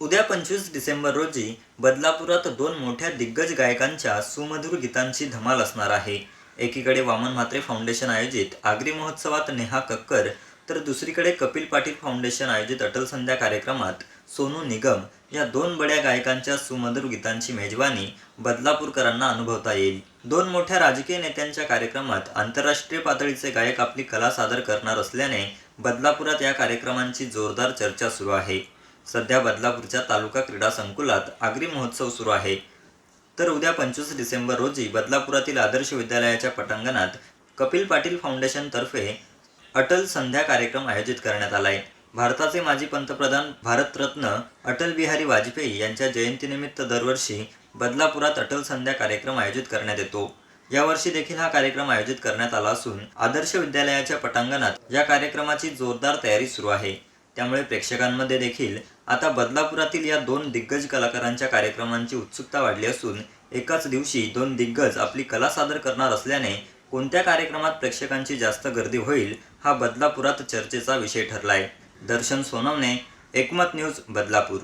उद्या पंचवीस डिसेंबर रोजी बदलापुरात दोन मोठ्या दिग्गज गायकांच्या सुमधुर गीतांची धमाल असणार आहे. एकीकडे वामन म्हात्रे फाउंडेशन आयोजित आगरी महोत्सवात नेहा कक्कर तर दुसरीकडे कपिल पाटील फाउंडेशन आयोजित अटल संध्या कार्यक्रमात सोनू निगम या दोन बड्या गायकांच्या सुमधुर गीतांची मेजवानी बदलापूरकरांना अनुभवता येईल. दोन मोठ्या राजकीय नेत्यांच्या कार्यक्रमात आंतरराष्ट्रीय पातळीचे गायक आपली कला सादर करणार असल्याने बदलापुरात या कार्यक्रमांची जोरदार चर्चा सुरू आहे. सध्या बदलापूरच्या तालुका क्रीडा संकुलात आगरी महोत्सव सुरू आहे. तर उद्या पंचवीस डिसेंबर रोजी बदलापुरातील आदर्श विद्यालयाच्या पटांगणात कपिल पाटील फाउंडेशनतर्फे अटल संध्या कार्यक्रम आयोजित करण्यात आला आहे भारताचे माजी पंतप्रधान भारतरत्न अटल बिहारी वाजपेयी यांच्या जयंतीनिमित्त दरवर्षी बदलापुरात अटल संध्या कार्यक्रम आयोजित करण्यात येतो. यावर्षी देखील हा कार्यक्रम आयोजित करण्यात आला असून आदर्श विद्यालयाच्या पटांगणात या कार्यक्रमाची जोरदार तयारी सुरू आहे. त्यामुळे प्रेक्षकांमध्ये देखील आता बदलापुरातील या दोन दिग्गज कलाकारांच्या कार्यक्रमांची उत्सुकता वाढली असून एकाच दिवशी दोन दिग्गज आपली कला सादर करणार असल्याने कोणत्या कार्यक्रमात प्रेक्षकांची जास्त गर्दी होईल हा बदलापुरात चर्चेचा विषय ठरलाय. दर्शन सोनवणे एकमत न्यूज बदलापूर.